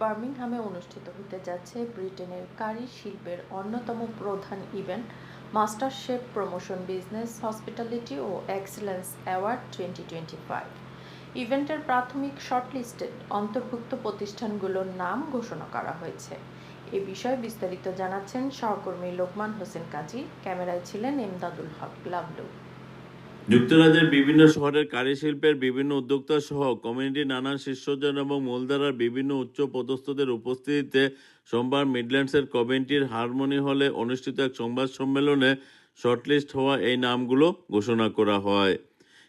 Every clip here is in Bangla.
বার্মিংহামে অনুষ্ঠিত হতে যাচ্ছে ব্রিটেনের কারি শিল্পের অন্যতম প্রধান event master chef promotion business hospitality ও excellence award twenty twenty five ইভেন্টের প্রাথমিক শর্টলিস্টেড অন্তর্ভুক্ত প্রতিষ্ঠানগুলোর নাম ঘোষণা করা হয়েছে। এ বিষয়ে বিস্তারিত জানাচ্ছেন সহকর্মী লোকমান হোসেন কাজী, ক্যামেরায় ছিলেন এমদাদুল হক, লাভলু। যুক্তরাজ্যের বিভিন্ন শহরের কারুশিল্পের বিভিন্ন উদ্যোক্তা সহ কমিউনিটির নানান শীর্ষজন এবং মূলধারার বিভিন্ন উচ্চ পদস্থদের উপস্থিতিতে সোমবার মিডল্যান্ডসের কমিউনিটির হারমোনি হলে অনুষ্ঠিত এক সংবাদ সম্মেলনে শর্টলিস্ট হওয়া এই নামগুলো ঘোষণা করা হয়।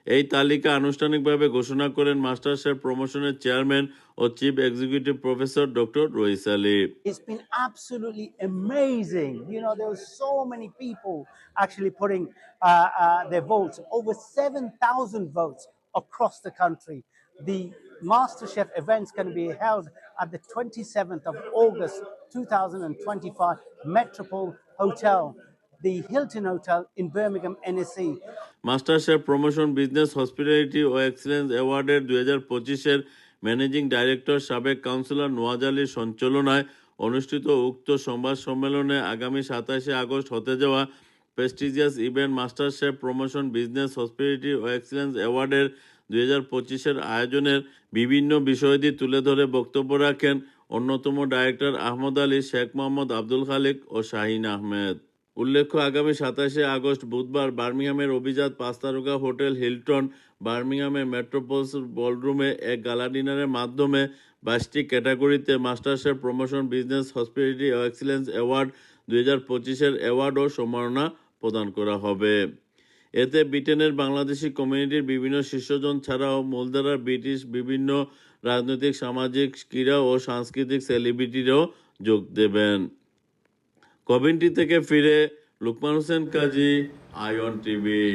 এই তালিকা আনুষ্ঠানিকভাবে ঘোষণা করেন মাস্টার শেফ প্রমোশনের chairman O chief executive professor doctor Rais Ali It's been absolutely amazing. You know, there were so many people actually putting uh, uh, their votes, over 7,000 votes across the country. The MasterChef event's to be held at the 27th of August 2025 Metropole Hotel, the Hilton Hotel in Birmingham. NSE. Master chef promotion business hospitality O excellence অ্যাওয়ার্ডের দুই হাজার পঁচিশের ম্যানেজিং ডাইরেক্টর সাবেক কাউন্সিলর নোয়াজ আলীর সঞ্চালনায় অনুষ্ঠিত উক্ত সংবাদ সম্মেলনে আগামী সাতাশে আগস্ট হতে যাওয়া prestigious event master chef promotion business hospitality ও এক্সেলেন্স অ্যাওয়ার্ডের দুই হাজার পঁচিশের আয়োজনের বিভিন্ন বিষয়াদি তুলে ধরে বক্তব্য রাখেন অন্যতম ডাইরেক্টর আহমদ আলী শেখ মোহাম্মদ আব্দুল খালিক ও শাহিন আহমেদ উল্লেখ্য, আগামী সাতাশে আগস্ট বুধবার বার্মিংহামের অভিজাত পাঁচ তারকা হোটেল হিলটন বার্মিংহামের মেট্রোপোলস বলরুমে এক গালা ডিনারের মাধ্যমে বাইশটি ক্যাটাগরিতে master chef promotion, business, hospitality ও এক্সিলেন্স অ্যাওয়ার্ড দুই হাজার পঁচিশের অ্যাওয়ার্ড ও সম্মাননা প্রদান করা হবে। এতে ব্রিটেনের বাংলাদেশি কমিউনিটির বিভিন্ন শীর্ষজন ছাড়াও মূলধারার ব্রিটিশ বিভিন্ন রাজনৈতিক, সামাজিক, ক্রীড়া ও সাংস্কৃতিক সেলিব্রিটিরাও যোগ দেবেন। কভিন্টি থেকে ফিরে লুকমান হোসেন কাজী আয়ন টিভি।